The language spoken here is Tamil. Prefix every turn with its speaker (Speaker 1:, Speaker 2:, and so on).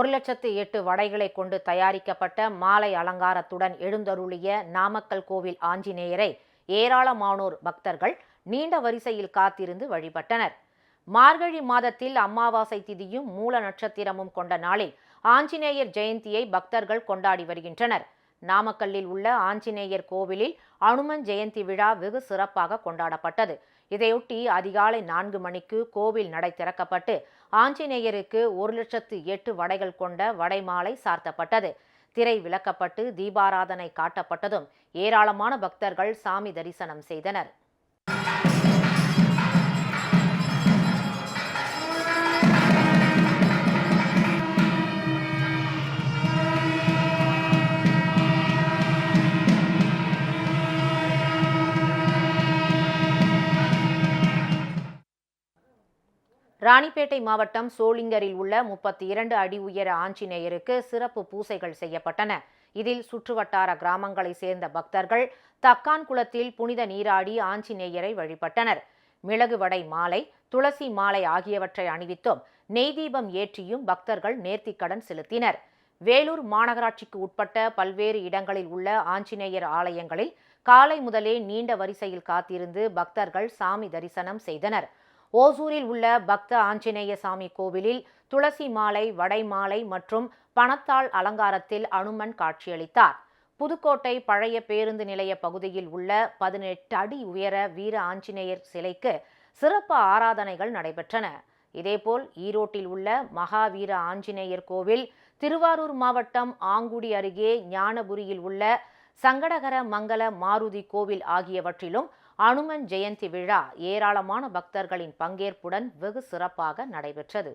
Speaker 1: ஒரு லட்சத்து எட்டு வடைகளை கொண்டு தயாரிக்கப்பட்ட மாலை அலங்காரத்துடன் எழுந்தருளிய நாமக்கல் கோவில் ஆஞ்சநேயரை ஏராளமானோர் பக்தர்கள் நீண்ட வரிசையில் காத்திருந்து வழிபட்டனர். மார்கழி மாதத்தில் அமாவாசை திதியும் மூல நட்சத்திரமும் கொண்ட நாளில் ஆஞ்சநேயர் ஜெயந்தியை பக்தர்கள் கொண்டாடி வருகின்றனர். நாமக்கல்லில் உள்ள ஆஞ்சநேயர் கோவிலில் அனுமன் ஜெயந்தி விழா வெகு சிறப்பாக கொண்டாடப்பட்டது. இதையொட்டி அதிகாலை நான்கு மணிக்கு கோவில் நடை திறக்கப்பட்டு ஆஞ்சநேயருக்கு ஒரு லட்சத்து எட்டு வடைகள் கொண்ட வடைமாலை சார்த்தப்பட்டது. திரை விளக்கப்பட்டு தீபாராதனை காட்டப்பட்டதும் ஏராளமான பக்தர்கள் சாமி தரிசனம் செய்தனர். ராணிப்பேட்டை மாவட்டம் சோளிங்கரில் உள்ள முப்பத்தி இரண்டு அடி உயர ஆஞ்சநேயருக்கு சிறப்பு பூசைகள் செய்யப்பட்டன. இதில் சுற்றுவட்டார கிராமங்களை சேர்ந்த பக்தர்கள் தக்கான் குளத்தில் புனித நீராடி ஆஞ்சநேயரை வழிபட்டனர். மிளகு வடை மாலை துளசி மாலை ஆகியவற்றை அணிவித்தும் நெய் தீபம் ஏற்றியும் பக்தர்கள் நேர்த்திக்கடன் செலுத்தினர். வேலூர் மாநகராட்சிக்கு உட்பட்ட பல்வேறு இடங்களில் உள்ள ஆஞ்சநேயர் ஆலயங்களில் காலை முதலே நீண்ட வரிசையில் காத்திருந்து பக்தர்கள் சாமி தரிசனம் செய்தனர். ஓசூரில் உள்ள பக்த ஆஞ்சநேய சாமி கோவிலில் துளசி மாலை வடை மாலை மற்றும் பணத்தாள் அலங்காரத்தில் அனுமன் காட்சியளித்தார். புதுக்கோட்டை பழைய பேருந்து நிலைய பகுதியில் உள்ள பதினெட்டு அடி உயர வீர ஆஞ்சநேயர் சிலைக்கு சிறப்பு ஆராதனைகள் நடைபெற்றன. இதேபோல் ஈரோட்டில் உள்ள மகாவீர ஆஞ்சநேயர் கோவில் திருவாரூர் மாவட்டம் ஆங்குடி அருகே ஞானபுரியில் உள்ள சங்கடகர மங்கல மாருதி கோவில் ஆகியவற்றிலும் அனுமன் ஜெயந்தி விழா ஏராளமான பக்தர்களின் பங்கேற்புடன் வெகு சிறப்பாக நடைபெற்றது.